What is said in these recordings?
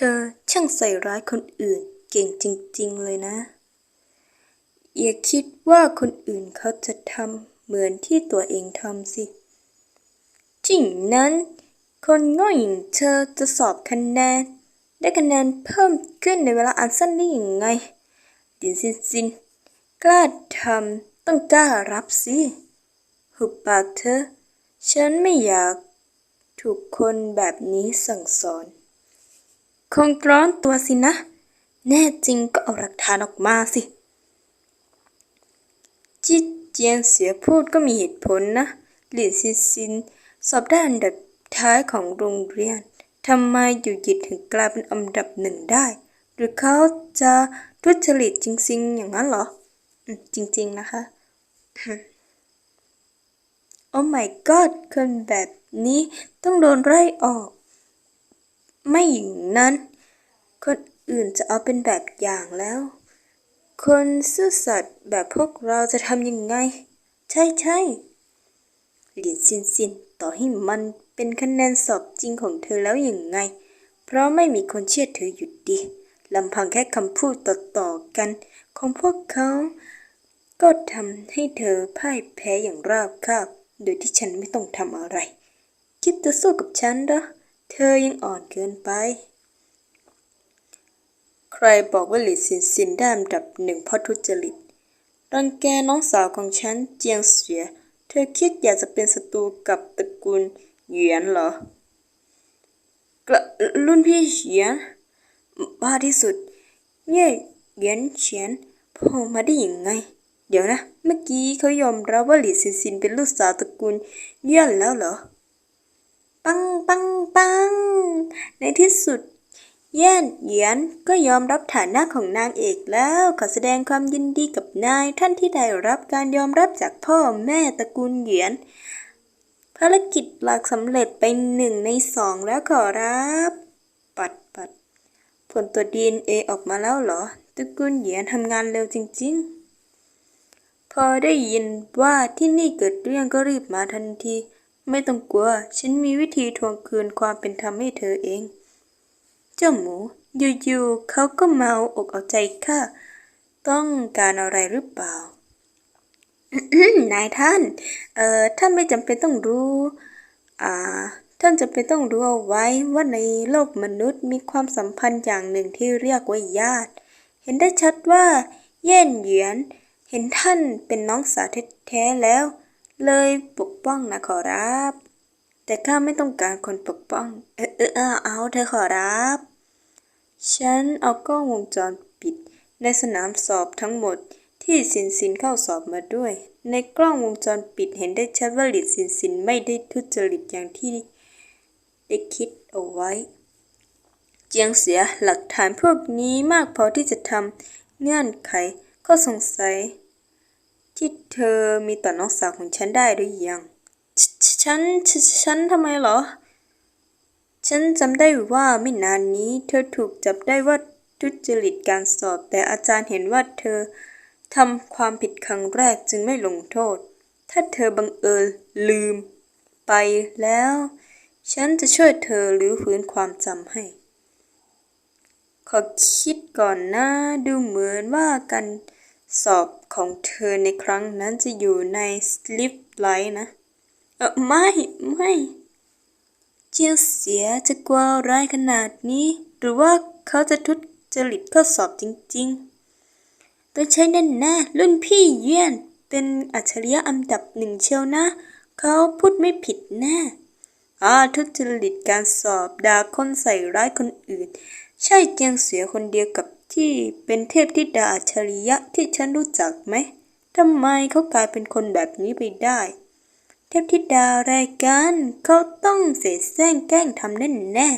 ธอช่างใส่ร้ายคนอื่นเก่งจริง ๆ เลยนะ อย่าคิดว่าคนอื่นเขาจะทำเหมือนที่ตัวเองทำสิ จริงนั้น คนง่อย่างเธอจะสอบคะแนน ได้คะแนนเพิ่มขึ้นในเวลาอันสั้นได้ยังไง ดินซินซินกล้าทำต้องกล้ารับสิหุบปากเธอ ฉันไม่อยากถูกคนแบบนี้สั่งสอน คงร้อนตัวสินะ แน่จริงก็เอาหลักฐานออกมาสิจิเจียงเสียพูดก็มีเหตุผลนะ หลี่ซินซิน สอบได้อันดับท้ายของโรงเรียนทำไมอยู่ยิดถึงกลายเป็นอันดับหนึ่งได้ หรือเขาจะทุจริตจริง ๆ อย่างนั้นเหรอ จริง ๆ นะคะ โอ้ my god คนแบบนี้ต้องโดนไล่ออก ไม่อย่างนั้น คนอื่นจะเอาเป็นแบบอย่างแล้ว คนซื่อสัตย์แบบพวกเราจะทำยังไง ใช่ใช่เหลินซินซินต่อให้มันเป็นคะแนนสอบจริงของเธอแล้วยังไง เพราะไม่มีคนเชื่อเธออยู่ดีลำพังแค่คำพูดต่อๆกัน ของพวกเขา ก็ทำให้เธอพ่ายแพ้อย่างราบคาบ โดยที่ฉันไม่ต้องทำอะไร คิดจะสู้กับฉันเหรอ เธอยังอ่อนเกินไป ใครบอกว่าหลี่ซินซินได้อันดับหนึ่งเพราะทุจริต รังแกน้องสาวของฉันเจียงเสีย เธอคิดอยากจะเป็นศัตรูกับตระกูลเหยียนเหรอกระรุ่นพี่เหยียน บ้าที่สุด เย่เหยียนเฉียนโผล่มาได้ยังไง เดี๋ยวนะ เมื่อกี้เขายอมรับว่าหลี่ซินซินเป็นลูกสาวตระกูลเยี่ยนแล้วเหรอ ปังปังปัง ในที่สุดเย่นเหยียนก็ยอมรับฐานะของนางเอกแล้ว ขอแสดงความยินดีกับนายท่านที่ได้รับการยอมรับจากพ่อแม่ตระกูลเหยียน ภารกิจหลักสำเร็จไปหนึ่งในสองแล้วขอรับ ปัดปัด ผลตรวจดีเออออกมาแล้วเหรอ ตระกูลเหยียนทำงานเร็วจริง ๆ พอได้ยินว่าที่นี่เกิดเรื่องก็รีบมาทันที ไม่ต้องกลัว ฉันมีวิธีทวงคืนความเป็นธรรมให้เธอเอง เจ้าหมู อยู่ๆเขาก็เมาอกเอาใจข้าต้องการอะไรหรือเปล่า นายท่าน เอ่อ ท่านไม่จำเป็นต้องรู้ อ่า ท่านจำเป็นต้องรู้เอาไว้ว่าในโลกมนุษย์มีความสัมพันธ์อย่างหนึ่งที่เรียกว่าญาติ เห็นได้ชัดว่า เย่นเหยียน เห็นท่านเป็นน้องสาวแท้ๆแล้ว เลยปกป้องนะขอรับ แต่ข้าไม่ต้องการคนปกป้อง เออเออเออเอาเธอขอรับ ฉันเอากล้องวงจรปิด ในสนามสอบทั้งหมดที่สินสินเข้าสอบมาด้วย ในกล้องวงจรปิดเห็นได้ชัดว่าหลินสินสินไม่ได้ทุจริตอย่างที่ได้คิดเอาไว้ เจียงเสียหลักฐานพวกนี้มากพอที่จะทำเงื่อนไขข้อสงสัย ที่เธอมีต่อน้องสาวของฉันได้หรือยังฉฉัน ฉันทำไมเหรอ ฉันจำได้ว่าไม่นานนี้ เธอถูกจับได้ว่าทุจริตการสอบ แต่อาจารย์เห็นว่าเธอทำความผิดครั้งแรกจึงไม่ลงโทษ ถ้าเธอบังเอิญลืมไปแล้ว ฉันจะช่วยเธอรื้อฟื้นความจำให้ ขอคิดก่อนนะ ดูเหมือนว่าการสอบ ของเธอในครั้งนั้นจะอยู่ในสลิปไลน์นะ เออไม่ ไม่ เจียงเสียจะกลัวร้ายขนาดนี้ หรือว่าเขาจะทุจริตข้อสอบจริงๆต้องใช่แน่แน่รุ่นพี่เยี่ยน เป็นอัจฉริยะอันดับหนึ่งเชียวนะ เขาพูดไม่ผิดแน่อ่าทุจริตการสอบด่าคนใส่ร้ายคนอื่น ใช่เจียงเสียคนเดียวกับ ที่เป็นเทพธิดาอัจฉริยะที่ฉันรู้จักไหมทำไมเขากลายเป็นคนแบบนี้ไปได้ เทพธิดารายการเขาต้องเสแสร้งแกล้งทำแน่แน่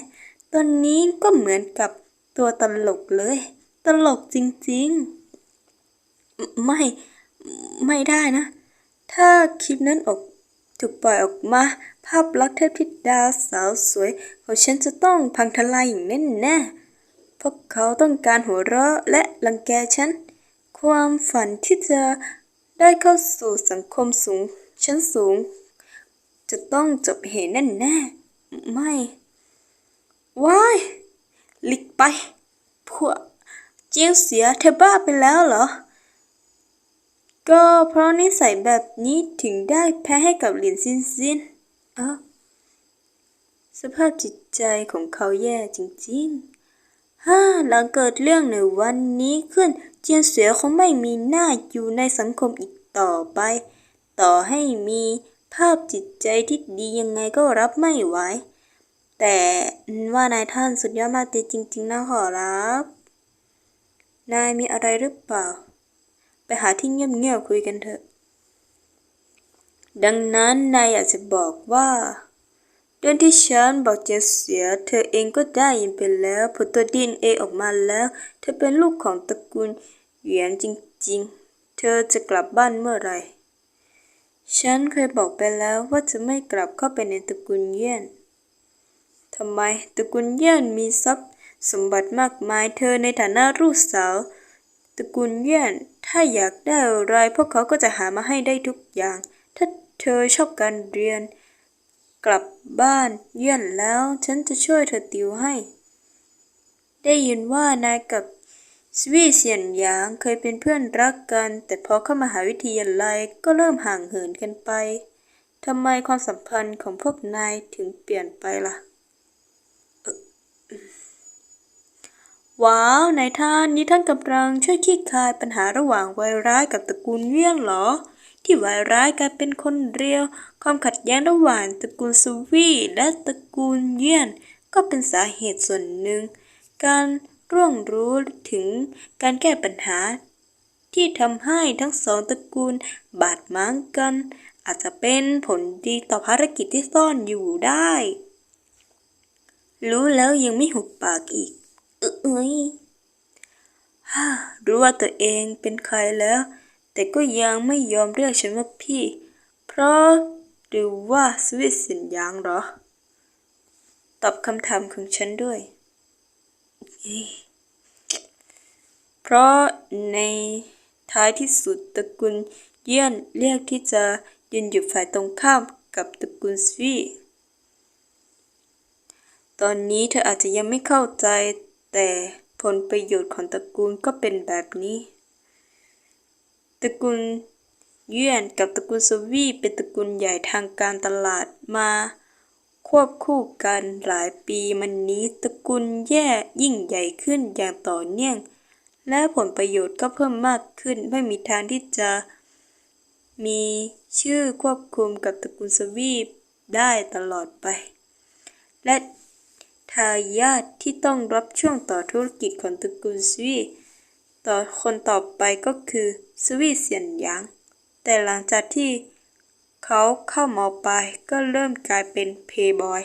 ตอนนี้ก็เหมือนกับตัวตลกเลย ตลกจริงๆ ไม่ไม่ได้นะ ถ้าคลิปนั้นออกถูกปล่อยออกมา ภาพลักษณ์เทพธิดาสาวสวย ของฉันจะต้องพังทลายอย่างแน่แน่ พวกเขาต้องการหัวเราะและรังแกฉัน ความฝันที่จะได้เข้าสู่สังคมสูงชั้นสูง จะต้องจบเหตุแน่แน่ๆไม่ว้ายหลิกไปพวกเจียงเสียเธอบ้าไปแล้วเหรอ ก็เพราะนิสัยแบบนี้ถึงได้แพ้ให้กับหลินซินซินเอ้าสภาพจิตใจของเขาแย่จริงๆ ฮ่าหลังเกิดเรื่องในวันนี้ขึ้น เจียนเสียคงไม่มีหน้าอยู่ในสังคมอีกต่อไป ต่อให้มีภาพจิตใจที่ดียังไงก็รับไม่ไหว แต่ว่านายท่านสุดยอดมากจริง ๆนะขอรับ นายมีอะไรหรือเปล่า ไปหาที่เงียบๆคุยกันเถอะ ดังนั้นนายอยากจะบอกว่า เรื่องที่ฉันบอกจะเสีย เธอเองก็ได้ยินไปแล้วผลตัวดีเอ็นเอออกมาแล้ว เธอเป็นลูกของตระกูลเหวียนจริงๆ เธอจะกลับบ้านเมื่อไหร่ ฉันเคยบอกไปแล้วว่าจะไม่กลับเข้าไปในตระกูลเยี่ยนทำไมตระกูลเยี่ยนมีทรัพย์สมบัติมากมายเธอในฐานะลูกสาวตระกูลเยี่ยนถ้าอยากได้อะไรพวกเขาก็จะหามาให้ได้ทุกอย่าง ถ้าเธอชอบการเรียน กลับบ้านเยี่ยนแล้วฉันจะช่วยเธอติวให้ ได้ยินว่านายกับสวีเซียนหยางเคยเป็นเพื่อนรักกัน แต่พอเข้ามหาวิทยาลัยก็เริ่มห่างเหินกันไปทำไมความสัมพันธ์ของพวกนายถึงเปลี่ยนไปล่ะ ว้าว นายท่าน นี่ท่านกำลังช่วยคลี่คลายปัญหาระหว่างวายร้ายกับตระกูลเวียนเหรอ ที่วายร้ายกลายเป็นคนเรียว ความขัดแย้งระหว่างตระกูลสวีและตระกูลเวียน ก็เป็นสาเหตุส่วนหนึ่ง การร่วงรู้ถึงการแก้ปัญหา ที่ทำให้ทั้งสองตระกูลบาดหมางกัน อาจจะเป็นผลดีต่อภารกิจที่ซ่อนอยู่ได้ รู้แล้วยังไม่หุบปากอีก เอ้ยฮ่ารู้ว่าตัวเองเป็นใครแล้ว แต่ก็ยังไม่ยอมเรียกฉันว่าพี่ เพราะหรือว่าสวิตสินยางเหรอ ตอบคำถามของฉันด้วย เพราะในท้ายที่สุดตระกูลเยี่ยนเรียกที่จะยืนอยู่ฝ่ายตรงข้ามกับตระกูลสวีตอนนี้เธออาจจะยังไม่เข้าใจแต่ผลประโยชน์ของตระกูลก็เป็นแบบนี้ ตระกูลเยี่ยนกับตระกูลสวีเป็นตระกูลใหญ่ทางการตลาดมาควบคู่กันหลายปีมันนี้ตระกูลแย่ยิ่งใหญ่ขึ้นอย่างต่อเนื่อง และผลประโยชน์ก็เพิ่มมากขึ้นไม่มีทางที่จะมีชื่อควบคุมกับตระกูลสวีปได้ตลอดไป และทายาทที่ต้องรับช่วงต่อธุรกิจของตระกูลสวี ต่อคนต่อไปก็คือสวีเซียนหยาง แต่หลังจากที่เขาเข้ามอปลายก็เริ่มกลายเป็นเพย์บอย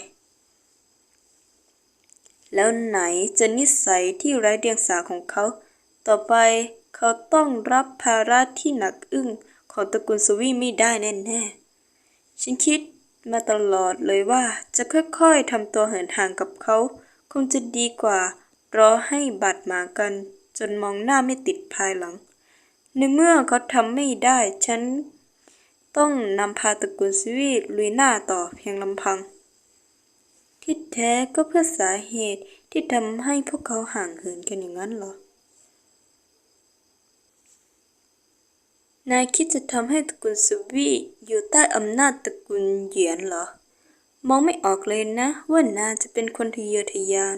แล้วไหนจะนิสัยที่ไร้เดียงสาของเขา ต่อไปเขาต้องรับภาระที่หนักอึ้งของตระกูลสวีไม่ได้แน่ๆ ฉันคิดมาตลอดเลยว่าจะค่อยๆทำตัวเหินห่างกับเขา คงจะดีกว่า รอให้บาดหมางกัน จนมองหน้าไม่ติดภายหลัง ในเมื่อเขาทำไม่ได้ ฉันต้องนำพาตระกูลสวีลุยหน้าต่อเพียงลำพัง ที่แท้ก็เพื่อสาเหตุที่ทำให้พวกเขาห่างเหินกันอย่างนั้นเหรอ นายคิดจะทำให้ตระกูลสวีอยู่ใต้อำนาจตระกูลเหยียนเหรอ มองไม่ออกเลยนะ ว่านายจะเป็นคนทะเยอทะยาน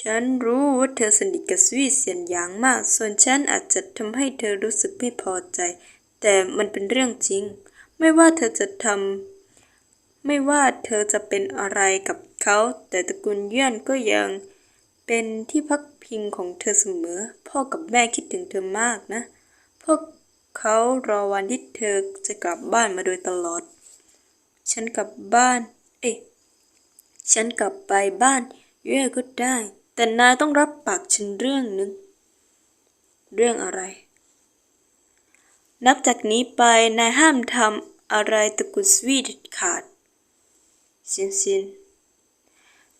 ฉันรู้ว่าเธอสนิทกับสวีเซียนอย่างมาก ส่วนฉันอาจจะทำให้เธอรู้สึกไม่พอใจ แต่มันเป็นเรื่องจริง ไม่ว่าเธอจะทำไม่ว่าเธอจะเป็นอะไรกับเขา แต่ตระกูลเยี่ยนก็ยังเป็นที่พักพิงของเธอเสมอ พ่อกับแม่คิดถึงเธอมากนะ พวกเขารอวันที่เธอจะกลับบ้านมาโดยตลอด ฉันกลับบ้าน เอ๊ะ ฉันกลับไปบ้านเย่ก็ได้ แต่นายต้องรับปากฉันเรื่องหนึ่ง เรื่องอะไร นับจากนี้ไปนายห้ามทำอะไรตะกูลสวีเด็ดขาดซินซิน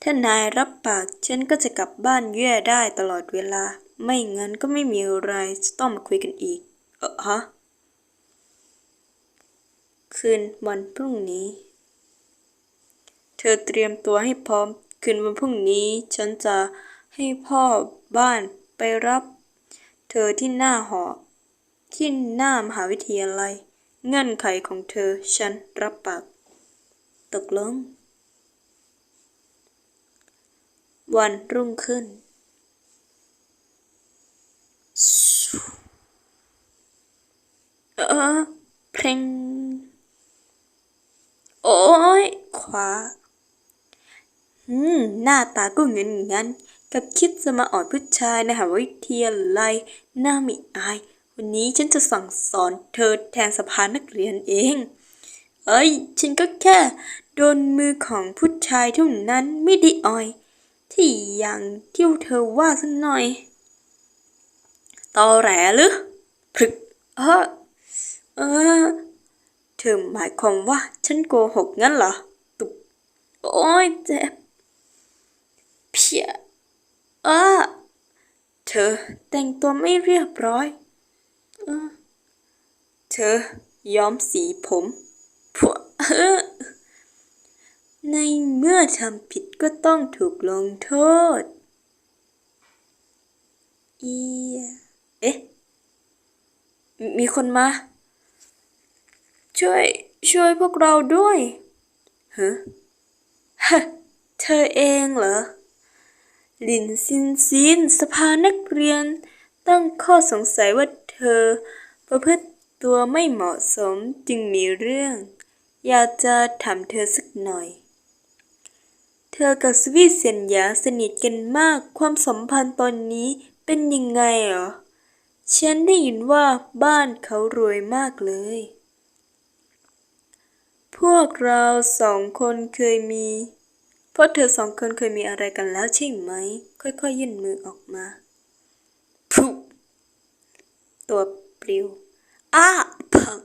ถ้านายรับปากฉันก็จะกลับบ้านเย่ได้ตลอดเวลา ไม่งั้นก็ไม่มีอะไรจะต้องมาคุยกันอีก เออฮะ คืนวันพรุ่งนี้ เธอเตรียมตัวให้พร้อม คืนวันพรุ่งนี้ฉันจะให้พ่อบ้านไปรับ เธอที่หน้าหอ ที่หน้ามหาวิทยาลัย เงื่อนไขของเธอฉันรับปากตกลง วันรุ่งขึ้น เออเพลงโอ้ยขวา อืม หน้าตาก็เงินงันกับคิดจะมาออดผู้ชายในมหาวิทยาลัยหน้าม่อาย วันนี้ฉันจะสั่งสอนเธอแทนสภานักเรียนเอง เอ้ย ฉันก็แค่ โดนมือของผู้ชายเท่านั้นไม่ได้อ่อย ที่อย่างที่เธอว่าสักหน่อย ตอแหลหรือพรึกเออเออ เธอหมายความว่าฉันโกหกงั้นเหรอ ตุบโอ้ยเจ็บ เออ เธอแต่งตัวไม่เรียบร้อยเออเธอย้อมสีผมพวกเออในเมื่อทำผิดก็ต้องถูกลงโทษอีเอ๊ะ มีคนมา ช่วย ช่วยพวกเราด้วยฮะฮะเธอเองเหรอ ลินซินซินสภานักเรียน ตั้งข้อสงสัยว่าเธอ ประพฤติตัวไม่เหมาะสมจึงมีเรื่อง อยากจะถามเธอสักหน่อย เธอกับสวีเซียนยาสนิทกันมากความสัมพันธ์ตอนนี้เป็นยังไงเหรอ ฉันได้ยินว่าบ้านเขารวยมากเลย พวกเราสองคนเคยมี พราะเธอสองคนเคยมีอะไรกันแล้วใช่ไหม ค่อยๆยื่นมือออกมาพุตัวปลิวอ้าพัง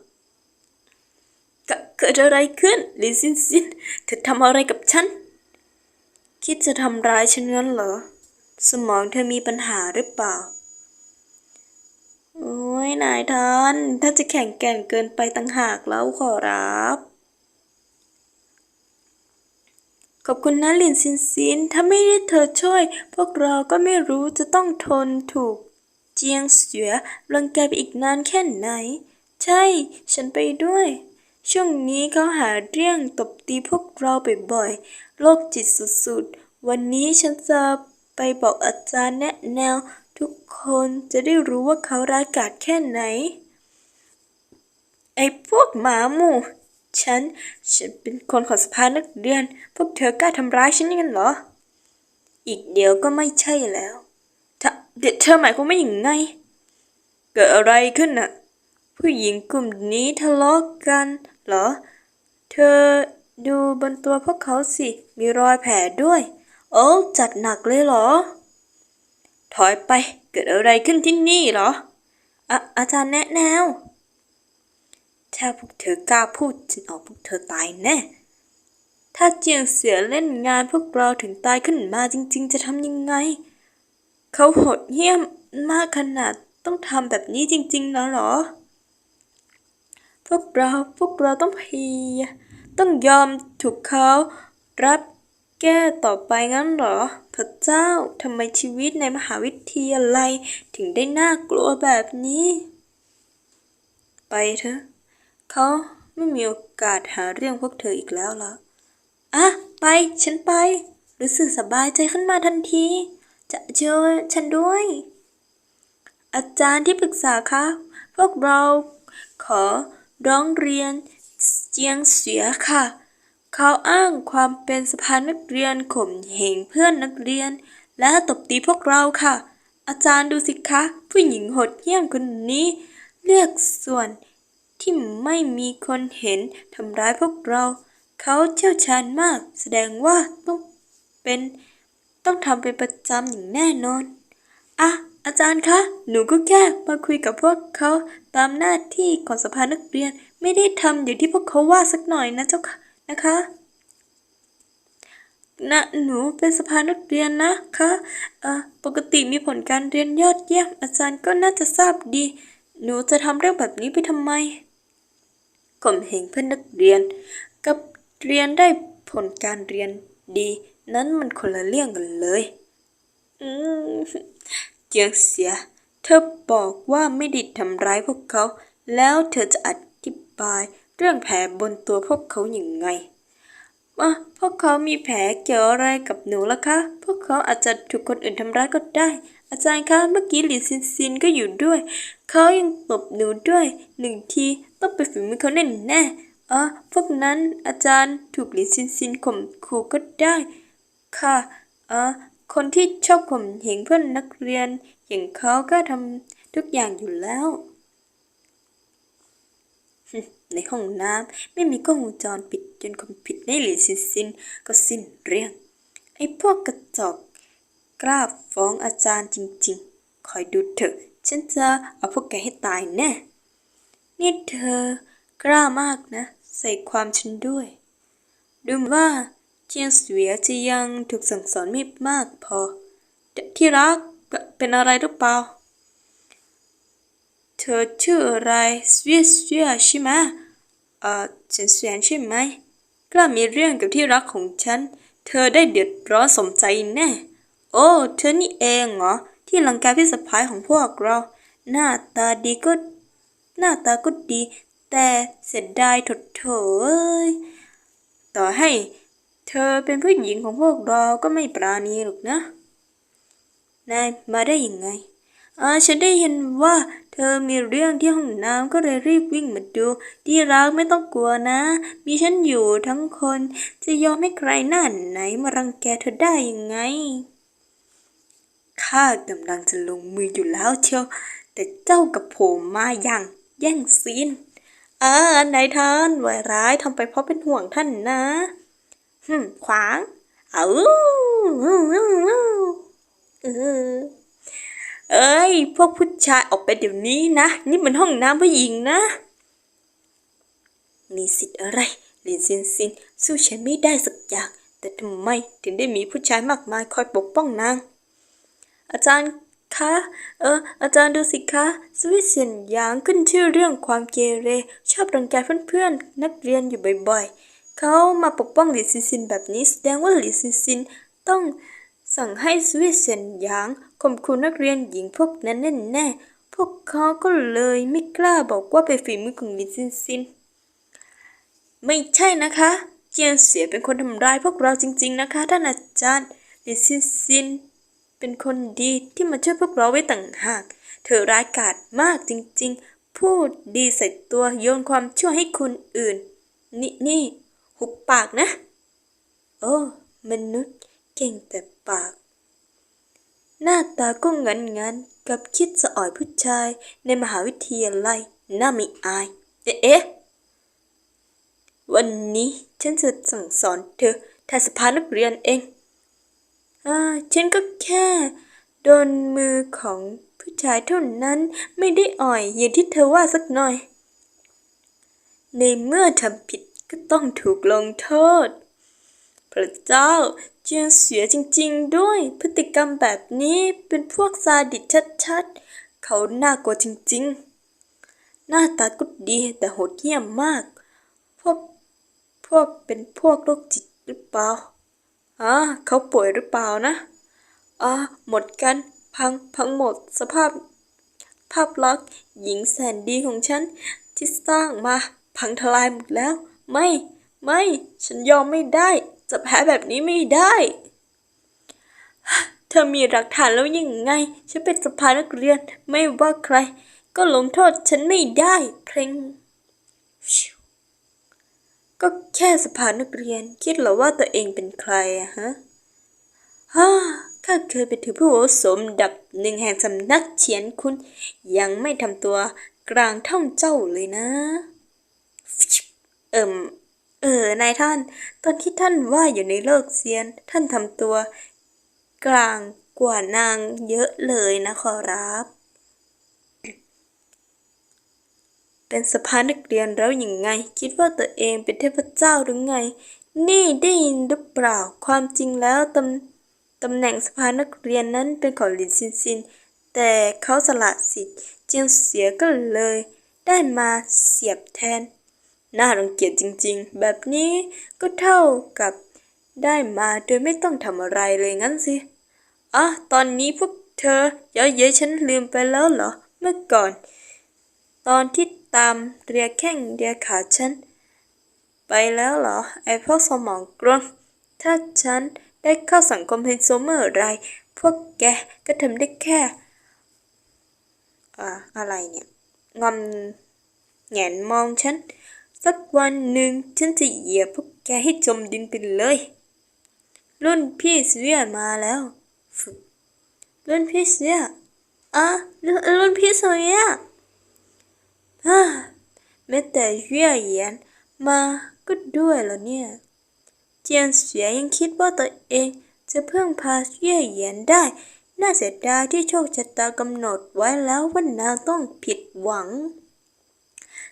เกเกิดอะไรขึ้นลิซินซินเธอทำอะไรกับฉัน คิดจะทำร้ายฉันงั้นเหรอ สมองเธอมีปัญหาหรือเปล่า โอ้ยนายท่าน ถ้าจะแข่งแก่งเกินไปต่างหากแล้วขอรับ ขอบคุณนะลินซินซิน ถ้าไม่ได้เธอช่วย พวกเราก็ไม่รู้จะต้องทนถูก เจียงเสือรังแกไปอีกนานแค่ไหน ใช่ ฉันไปด้วย ช่วงนี้เขาหาเรื่องตบตีพวกเราบ่อยๆ โรคจิตสุดๆ วันนี้ฉันจะไปบอกอาจารย์แนะแนว ทุกคนจะได้รู้ว่าเขาร้ายกาจแค่ไหน ไอ้พวกหมาหมู่ ฉัน ฉันเป็นคนของสภานักเรียน พวกเธอกล้าทำร้ายฉันยังงั้นเหรอ อีกเดียวก็ไม่ใช่แล้วเด็ดเธอหมายความว่าอย่างไง เกิดอะไรขึ้นน่ะ ผู้หญิงกลุ่มนี้ทะเลาะกันเหรอ เธอดูบนตัวพวกเขาสิ มีรอยแผลด้วย โอ้จัดหนักเลยเหรอ ถอยไป เกิดอะไรขึ้นที่นี่เหรออะอาจารย์แนะแนว ถ้าพวกเธอกล้าพูดฉันเอาพวกเธอตายแน่ ถ้าเจียงเสือเล่นงานพวกเราถึงตายขึ้นมาจริง ๆ จะทำยังไง เขาโหดเหี้ยมมากขนาดต้องทำแบบนี้จริงๆแล้วหรอ พวกเราพวกเราต้องพยายต้องยอมถูกเขารับแก้ต่อไปงั้นหรอ พระเจ้าทำไมชีวิตในมหาวิทยาลัยถึงได้น่ากลัวแบบนี้ ไปเถอะ เขาไม่มีโอกาสหาเรื่องพวกเธออีกแล้วละอะ ไป ฉันไป รู้สึกสบายใจขึ้นมาทันที จะเจอฉันด้วย อาจารย์ที่ปรึกษาคะ พวกเราขอร้องเรียนเจียงเสียค่ะ เขาอ้างความเป็นสภานักเรียนข่มเหงเพื่อนนักเรียน และตบตีพวกเราค่ะ อาจารย์ดูสิคะ ผู้หญิงโหดเหี้ยมคนนี้ เลือกส่วน ที่ไม่มีคนเห็นทำร้ายพวกเรา เขาเชี่ยวชาญมาก แสดงว่าต้องเป็นต้องทำเป็นประจำอย่างแน่นอน อะ อาจารย์คะ หนูก็แค่มาคุยกับพวกเขาตามหน้าที่ของสภานักเรียนไม่ได้ทำอย่างที่พวกเขาว่าสักหน่อยนะเจ้าค่ะนะคะนะหนูเป็นสภานักเรียนนะคะเอ่อปกติมีผลการเรียนยอดเยี่ยมอาจารย์ก็น่าจะทราบดี หนูจะทำเรื่องแบบนี้ไปทำไม ข่มเหงเพื่อนนักเรียน กับเรียนได้ผลการเรียนดี นั้นมันคนละเรื่องกันเลย อืมเจียงเสีย เธอบอกว่าไม่ไดิทำร้ายพวกเขา แล้วเธอจะอธิบายเรื่องแผลบนตัวพวกเขาอย่างไงอะพวกเขามีแผลเกี่ยวอะไรกับหนูล่ะคะ พวกเขาอาจจะถูกคนอื่นทำร้ายก็ได้ อาจารย์คะ เมื่อกี้หลีซินซินก็อยู่ด้วย เขายังตบหนูด้วยหนึ่งที ต้องไปนฝีมือเขาแน่แน่ๆอ๋อพวกนั้นอาจารย์ถูกหลีซินซินข่มขู่ก็ได้ ค่ะเออคนที่ชอบข่มเหงเพื่อนนักเรียน อย่างเขาก็ทำทุกอย่างอยู่แล้ว ในห้องน้ำไม่มีกล้องวงจรปิดจนคนผิดในหลีซินซินก็สิ้นเรื่อง ไอ้พวกกระจอกกล้าฟ้องอาจารย์จริงๆ คอยดูเถอะ ฉันจะเอาพวกแกให้ตายแน่ นี่เธอกล้ามากนะ ใส่ความฉันด้วย ดูมือนว่าเจียงเสวียจะยังถูกสั่งสอนไม่มากพอ ที่รักเป็นอะไรหรือเปล่า เธอชื่ออะไรเสวียเสวียใช่ไหมเอ่อฉันเสวียนใช่ไหม กล้ามีเรื่องกับที่รักของฉัน เธอได้เดือดร้อนสมใจแน่ โอ้ เธอนี่เองเหรอที่รังแกพี่สะพ้ายของพวกเรา หน้าตาดีก็ หน้าตาก็ดี แต่เสียดายถดโถอยต่อให้เธอเป็นผู้หญิงของพวกเราก็ไม่ปราณีหรอกนะนายมาได้ยังไงอาฉันได้ยินว่าเธอมีเรื่องที่ห้องน้ำก็เลยรีบวิ่งมาดู ที่รักไม่ต้องกลัวนะ มีฉันอยู่ทั้งคน จะยอมให้ใครหน้าไหนมารังแกเธอได้ยังไง ข้ากำลังจะลงมืออยู่แล้วเชียว แต่เจ้ากับผมมาอย่าง แย่งซีนอ่านายท่านวายร้ายทำไปเพราะเป็นห่วงท่านนะหึมขวางเอาเออเอ้ย พวกผู้ชายออกไปเดี๋ยวนี้นะ นี่มันห้องน้ำผู้หญิงนะ มีสิทธิ์อะไรลินซินซินสู้ฉันไม่ได้สักอย่าง แต่ทำไมถึงได้มีผู้ชายมากมายคอยปกป้องนาง อาจารย์ คะ เออ อาจารย์ดูสิคะสวิตเซียนยางขึ้นชื่อเรื่องความเกเร ชอบรังแกเพื่อนๆ นักเรียนอยู่บ่อยๆ เขามาปกป้องหลีซินซินแบบนี้แสดงว่าหลีซินซินต้องสั่งให้สวิตเซียนยางข่มขู่นักเรียนหญิงพวกนั้นแน่ๆ พวกเขาก็เลยไม่กล้าบอกว่าเป็นฝีมือของหลีซินซิน ไม่ใช่นะคะ เจียงเสียเป็นคนทำร้ายพวกเราจริง ๆ นะคะท่านอาจารย์หลีซินซิน เป็นคนดีที่มาช่วยพวกเราไว้ต่างหาก เธอร้ายกาจมากจริงๆ พูดดีใส่ตัวโยนความชั่วให้คนอื่น นี่นี่ หุบปากนะ โอ้มนุษย์เก่งแต่ปาก หน้าตาก็งันงันๆกับคิดจะอ่อยผู้ชายในมหาวิทยาลัยน่าม่อาย เอ๊ะ วันนี้ฉันจะสั่งสอนเธอแทนสภานักเรียนเอง อ่าฉันก็แค่ โดนมือของผู้ชายเท่านั้นไม่ได้อ่อยอย่างที่เธอว่าสักหน่อย ในเมื่อทำผิดก็ต้องถูกลงโทษ พระเจ้าเจียงเสียจริงๆด้วยพฤติกรรมแบบนี้เป็นพวกซาดิสชัดๆ เขาน่ากลัวจริงๆ หน้าตาก็ดีแต่โหดเหี้ยมมาก พวกพวกเป็นพวกโรคจิตหรือเปล่า อ่าเขาป่วยหรือเปล่านะอ่าหมดกัน พังพังหมดสภาพ ภาพลักษณ์หญิงแสนดีของฉัน ที่สร้างมาพังทลายหมดแล้ว ไม่ ไม่ ฉันยอมไม่ได้ จะแพ้แบบนี้ไม่ได้ เธอมีหลักฐานแล้วยังไง ฉันเป็นสภานักเรียนไม่ว่าใคร ก็ลงโทษฉันไม่ได้ เพลง ก็แค่สภานักเรียน คิดเหรอว่าตัวเองเป็นใครอะฮะฮ่าข้าเคยไปถือผู้อาวุโสมดับหนึ่งแห่งสำนักเฉียนคุณ ยังไม่ทำตัวกลางท่าเจ้าเลยนะ เอิมเออนายท่าน ตอนที่ท่านว่าอยู่ในโลกเซียน ท่านทำตัว กลางกว่านางเยอะเลยนะขอรับ เป็นสภานักเรียนแล้วยังไง คิดว่าตัวเองเป็นเทพเจ้าหรือไง นี่ได้ยินหรือเปล่า ความจริงแล้วตำตำแหน่งสภานักเรียนนั้นเป็นของหลินซินซิน แต่เขาสละสิทธิ์เจียงเสียก็เลย ได้มาเสียบแทน น่ารังเกียจจริงๆ แบบนี้ก็เท่ากับได้มาโดยไม่ต้องทำอะไรเลยงั้นสิอะตอนนี้พวกเธอเยอะเย้ยฉันลืมไปแล้วเหรอ เมื่อก่อน ตอนที่ตามเรียแข้งเรียขาฉัน ไปแล้วเหรอ ไอพวกสมองกรนถ้าฉันได้เข้าสังคมไฮโซเมื่อไร พวกแกก็ทำได้แค่อ่าอะไรเนี่ย งอมแงนมองฉัน สักวันหนึ่งฉันจะเหยียบพวกแกให้จมดินไปเลย รุ่นพี่เสียมาแล้ว รุ่นพี่เสียอะรุ่นพี่เสีย แม้แต่เยื่อเยียนมาก็ด้วยเหรอเนี่ย เจียนเสียยังคิดว่าตัวเองจะเพึ่งพาเย่เหยียนได้ น่าเสียดายที่โชคชะตากำหนดไว้แล้วว่านางต้องผิดหวัง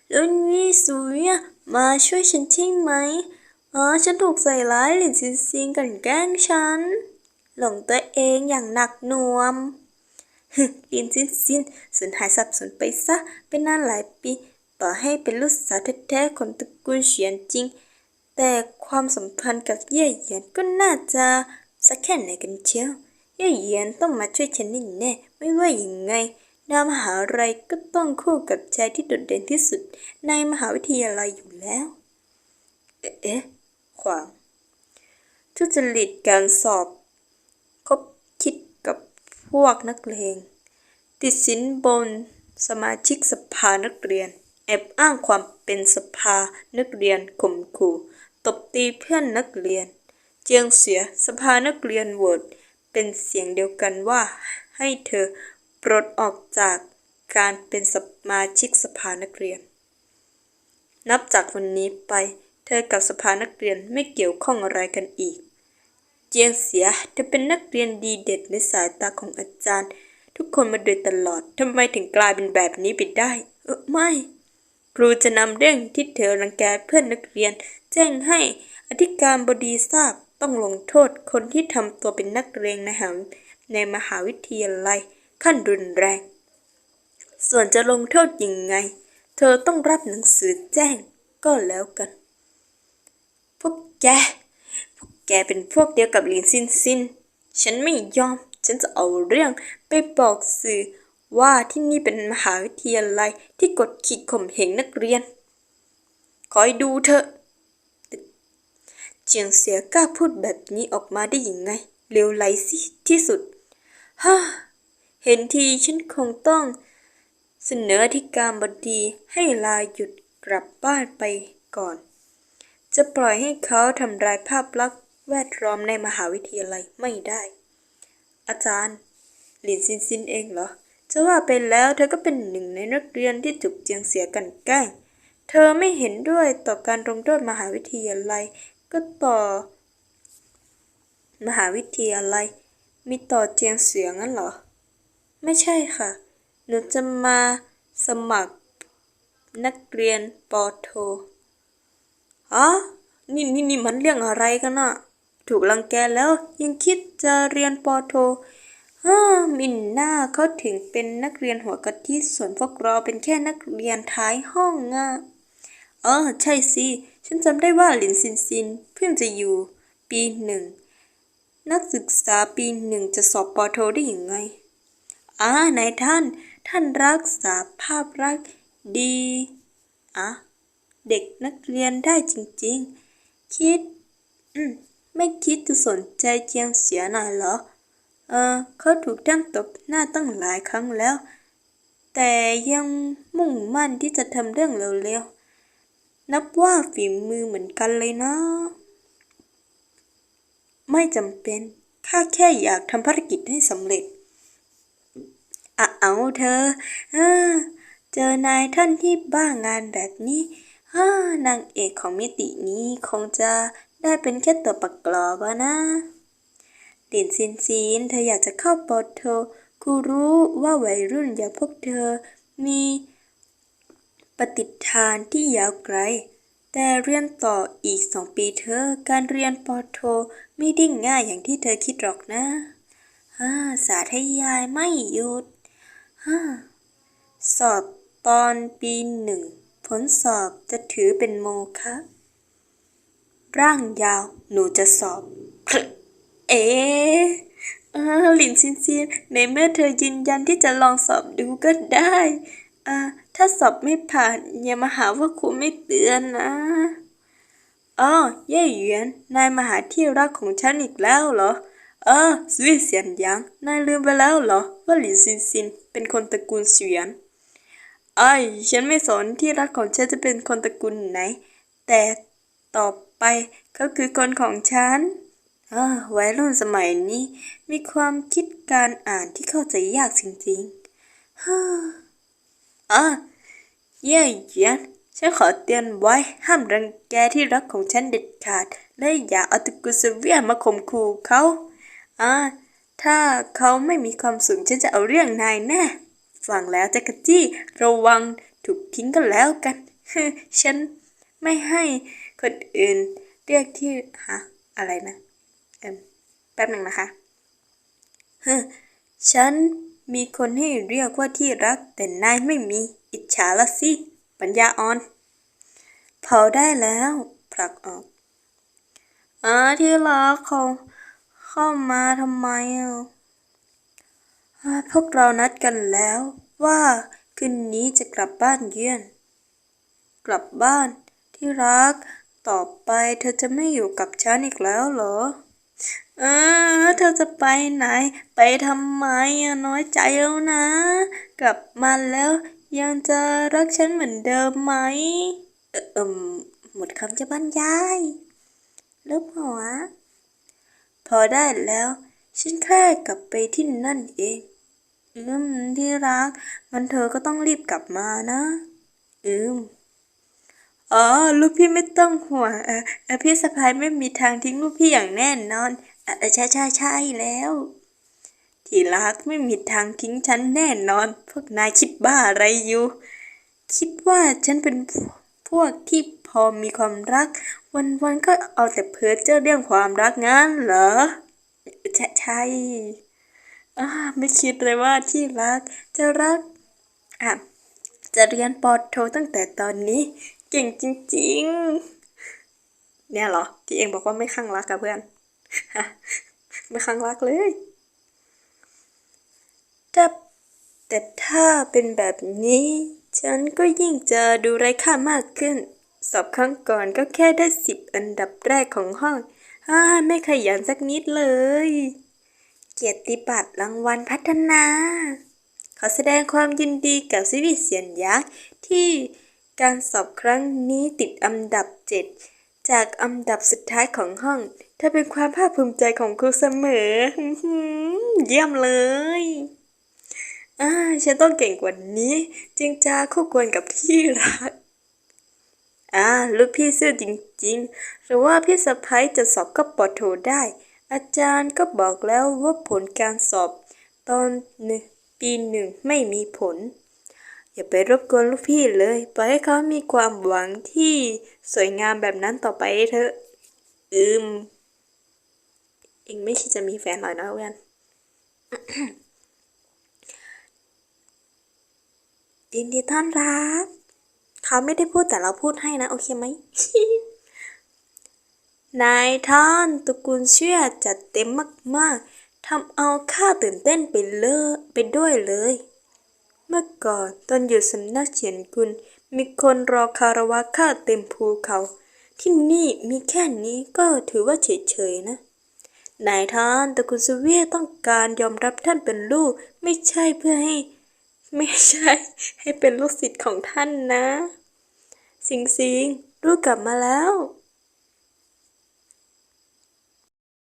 แล้วนี่สุยะมาช่วยฉันใช่ไหมอ๋อฉันถูกใส่ร้ายหลินซินซินกลันแกล้งฉัน หลงตัวเองอย่างหนักหน่วม ลินซินซินสูญหายสับสนไปซะเป็นนานหลายปี ต่อให้เป็นลูกสาวแท้ๆของตระกูลเฉียนจริง แต่ความสัมพันธ์กับเย่เหยียนก็น่าจะสักแค่ไหนกันเชียวเย่เหยียนต้องมาช่วยฉันแน่ๆไม่ว่ายังไงดามหาลัยก็ต้องคู่กับชายที่โดดเด่นที่สุด ในมหาวิทยาลัยอยู่แล้ว เอ๊ะ ขวางทุจริตการสอบ วกนักเลง ติดสินบนสมาชิกสภานักเรียน แอบอ้างความเป็นสภานักเรียนข่มขู่ตบตีเพื่อนนักเรียน เจียงเสียสภานักเรียนโหวตเป็นเสียงเดียวกันว่า ให้เธอปลดออกจากการเป็นสมาชิกสภานักเรียน นับจากวันนี้ไป เธอกับสภานักเรียนไม่เกี่ยวข้องอะไรกันอีก จียงเสียเธอเป็นนักเรียนดีเด่นในสายตาของอาจารย์ ทุกคนมาโดยตลอดทำไมถึงกลายเป็นแบบนี้ไปได้ เออไม่ ครูจะนำเรื่องที่เธอรังแกเพื่อนนักเรียน แจ้งให้อธิการบดีทราบต้องลงโทษคนที่ทำตัวเป็นนักเรียนในมหาในมหาวิทยาลัยขั้นรุนแรง ส่วนจะลงโทษยังไง เธอต้องรับหนังสือแจ้งก็แล้วกัน พวกแก แกเป็นพวกเดียวกับลินซินซิน ฉันไม่ยอม ฉันจะเอาเรื่องไปบอกสื่อว่าที่นี่เป็นมหาวิทยาลัยที่กดขี่ข่มเหงนักเรียน คอยดูเถอะเจียงเสียกล้าพูดแบบนี้ออกมาได้ยังไงเลวไหลสิที่สุดฮ่าเห็นทีฉันคงต้อง เสนออธิการบดีให้ลาหยุดกลับบ้านไปก่อน จะปล่อยให้เขาทำลายภาพลักษณ์ แวดล้อมในมหาวิทยาลัยไม่ได้ อาจารย์ หลินซินซินเองเหรอจะว่าไปแล้วเธอก็เป็นหนึ่งในนักเรียนที่ถูกเจียงเสียกันแกล้ง เธอไม่เห็นด้วยต่อการลงโทษมหาวิทยาลัย ก็ต่อ มหาวิทยาลัย มีต่อเจียงเสียงั้นเหรอ ไม่ใช่ค่ะ หนูจะมาสมัครนักเรียนปอโทฮะนี่นี่นี่มันเรื่องอะไรกันน่ะ ถูกรังแกแล้วยังคิดจะเรียนปอโทฮ่ามินหน้าเขาถึงเป็นนักเรียนหัวกะทิส่วนพวกเราเป็นแค่นักเรียนท้ายห้องอะเออใช่สิ ฉันจำได้ว่าหลินซินซินเพิ่งจะอยู่ปีหนึ่ง นักศึกษาปีหนึ่งจะสอบปอโทได้ยังไงอ่านายท่าน ท่านรักษาภาพลักดีอะเด็กนักเรียนได้จริงๆ คิด อืม ไม่คิดจะสนใจเจียงเสียหน่อยเหรอ เออ เขาถูกตั้งตบหน้าตั้งหลายครั้งแล้ว แต่ยังมุ่งมั่นที่จะทำเรื่องเร็วๆ นับว่าฝีมือเหมือนกันเลยนะ ไม่จำเป็น ข้าแค่อยากทำภารกิจให้สำเร็จอะเอาเธอเออเจอนายท่านที่บ้างานแบบนี้นางเอกของมิตินี้คงจะ ได้เป็นแค่ตัวประกอบอะนะหลินซินซินเธออยากจะเข้าปอโทครูรู้ว่าวัยรุ่นอย่างพวกเธอมีปฏิฐานที่ยาวไกล แต่เรียนต่ออีกสองปีเธอ การเรียนปอโทไม่ได้ง่ายอย่างที่เธอคิดหรอกนะฮ่าสาธยายไม่หยุดฮ่าสอบตอนปีหนึ่ง ผลสอบจะถือเป็นโมฆะ ร่างยาว หนูจะสอบ เอ๊ะเอหลินซินซินในเมื่อเธอยืนยันที่จะลองสอบดูก็ได้อ่าถ้าสอบไม่ผ่าน อย่ามาหาว่าครูไม่เตือนนะอ๋อเย่เหวียนนายมาหาที่รักของฉันอีกแล้วเหรอ เออสวีเสียนยางนายลืมไปแล้วเหรอ ว่าหลินซินซิน เป็นคนตระกูลเสวียนไอ้ฉันไม่สนที่รักของฉันจะเป็นคนตระกูลไหน แต่ต่อ ไป เขาคือคนของฉันเออวัยรุ่นสมัยนี้ มีความคิดการอ่านที่เข้าใจยากจริงๆฮ่าอะเย่เยียนฉันขอเตือนไว้ห้ามรังแกที่รักของฉันเด็ดขาด และอย่าเอาตระกูลเซเวียมาข่มขู่เขาอ่าถ้าเขาไม่มีความสุขฉันจะเอาเรื่องนายแน่ฟังแล้วจักรจี้ระวังถูกทิ้งก็แล้วกัน ฉันไม่ให้ คนอื่นเรียกที่ฮะอะไรนะเอมแป๊บหนึ่งนะคะฮฉันมีคนให้เรียกว่าที่รักแต่นายไม่มีอิจฉาละสิปัญญาอ่อนพอได้แล้วผลักออกอาที่รักเขาเข้ามาทำไมอะพวกเรานัดกันแล้วว่าคืนนี้จะกลับบ้านเยือน กลับบ้านที่รัก ต่อไปเธอจะไม่อยู่กับฉันอีกแล้วเหรอ เออ เธอจะไปไหน ไปทำไมอะน้อยใจแล้วนะ กลับมาแล้ว ยังจะรักฉันเหมือนเดิมไหม เออเอิ่มหมดคำจะบรรยายลูกหัว พอได้แล้ว ฉันแค่กลับไปที่นั่นเองอืมที่รักงั้นเธอก็ต้องรีบกลับมานะ อืม อ๋อ ลูกพี่ไม่ต้องห่วงเออพี่สะพายไม่มีทางทิ้งลูกพี่อย่างแน่นอนออเออใช่ใช่ใช่แล้ว ที่รักไม่มีทางทิ้งฉันแน่นอน พวกนายคิดบ้าอะไรอยู่ คิดว่าฉันเป็นพวกที่พอมีความรัก วันๆก็เอาแต่เพ้อเจ้อเรื่องความรักงั้นเหรอ ใช่ใช่อ่าไม่คิดเลยว่าที่รักจะรักอะจะเรียนปอโทตั้งแต่ตอนนี้ เก่งจริง ๆ เนี่ยเหรอ ที่เองบอกว่าไม่ข้างรักกับเพื่อน ไม่ข้างรักเลยแต่แต่ถ้าเป็นแบบนี้ ฉันก็ยิ่งจะดูไร้ค่ามากขึ้น สอบครั้งก่อนก็แค่ได้สิบอันดับแรกของห้องอ่าไม่ขยันสักนิดเลย เกียรติบัตรรางวัลพัฒนา ขอแสดงความยินดีกับซิวิเซียนยักษ์ที่ การสอบครั้งนี้ติดอันดับเจ็ดจากอันดับสุดท้ายของห้องเธอเป็นความภาคภูมิใจของครูเสมออื้อหือเยี่ยมเลยอ่าฉันต้องเก่งกว่านี้ จึงจะคู่ควรกับที่รักอ่าลูกพี่ซื่อจริงๆ หรือว่าพี่สะพ้ยจะสอบก็ปอโทได้ อาจารย์ก็บอกแล้วว่าผลการสอบ ตอนหนึ่งปีหนึ่งไม่มีผล อย่าไปรบกวนลูกพี่เลย ปล่อยให้เขามีความหวังที่สวยงามแบบนั้นต่อไปเถอะ อืมเองไม่คิดจะมีแฟนหน่อยนะเว้ยยินดีต้อนรับ เขาไม่ได้พูดแต่เราพูดให้นะ โอเคไหม นายท่านตระกูลเชื่อจัดเต็มมาก ๆทำเอาข้าตื่นเต้นไปเลยไปด้วยเลย เมื่อก่อนตอนอยู่สำนักเฉียนกุลมีคนรอคารวะข้าเต็มภูเขา ที่นี่มีแค่นี้ก็ถือว่าเฉยๆนะนายท่านแตระกูลซูเวียต้องการยอมรับท่านเป็นลูกไม่ใช่เพื่อให้ ไม่ใช่ ให้เป็นลูกศิษย์ของท่านนะ สิงสิงลูกกลับมาแล้ว